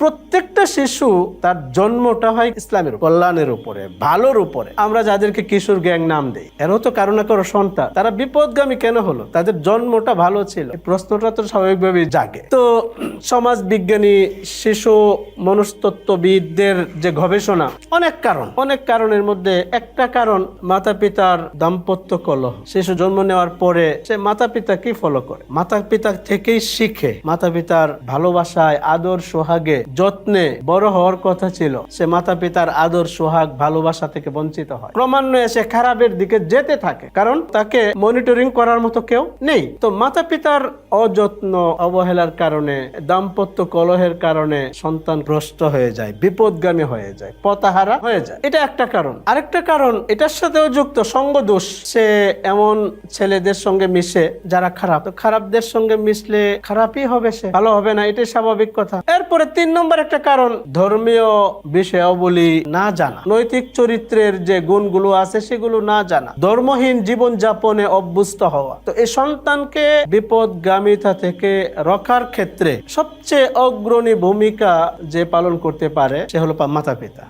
প্রত্যেক প্রত্যেকটা শিশু তার জন্মটা হয় ইসলামের কল্যাণের উপরে, ভালোর উপরে। আমরা যাদেরকে কিশোর গ্যাং নাম দেই, এরও তো কারও না কারও সন্তান। তারা বিপদগামী কেন হলো? তাদের জন্মটা ভালো ছিল। প্রশ্নটা তো স্বাভাবিকভাবেই জাগে। তো সমাজ বিজ্ঞানী, শিশু মনস্তত্ত্ববিদদের যে গবেষণা, অনেক কারণ, অনেক কারণের মধ্যে একটা কারণ মাতা পিতার দাম্পত্য কলহ। শিশু জন্ম নেওয়ার পরে সে মাতা পিতা কি ফলো করে। মাতা পিতা থেকেই শিখে। মাতা পিতার ভালোবাসায়, আদর, সোহাগে, যত্নে বড় হওয়ার কথা ছিল। সে মাতা পিতার আদর, সোহাগ, ভালোবাসা থেকে বঞ্চিত হয়। ক্রমান্বয়ে সে খারাপের দিকে যেতে থাকে, কারণ তাকে মনিটরিং করার মতো কেউ নেই। তো মাতা পিতার অযত্ন, অবহেলার কারণে, দাম্পত্য কলহের কারণে সন্তান ভ্রষ্ট হয়ে যায়, বিপদগামী হয়ে যায় পতাহারা হয়ে যায়। এটা একটা কারণ। আরেকটা কারণ, এটার সাথেও যুক্ত সঙ্গ দোষ। সে এমন ছেলেদের সঙ্গে মিশে যারা খারাপ। তো খারাপদের সঙ্গে মিশলে খারাপই হবে সে, ভালো হবে না, এটাই স্বাভাবিক কথা। এরপরে তিন নম্বর একটা কারণ ধর্মীয় বিষয়াবলী না জানা। নৈতিক চরিত্রের যে গুণগুলো আছে সেগুলো না জানা। ধর্মহীন জীবন যাপনে অভ্যস্ত হওয়া। তো এই সন্তানকে বিপদগামিতা থেকে রক্ষার ক্ষেত্রে সবচেয়ে অগ্রণী ভূমিকা যে পালন করতে পারে সে হলো মাতা পিতা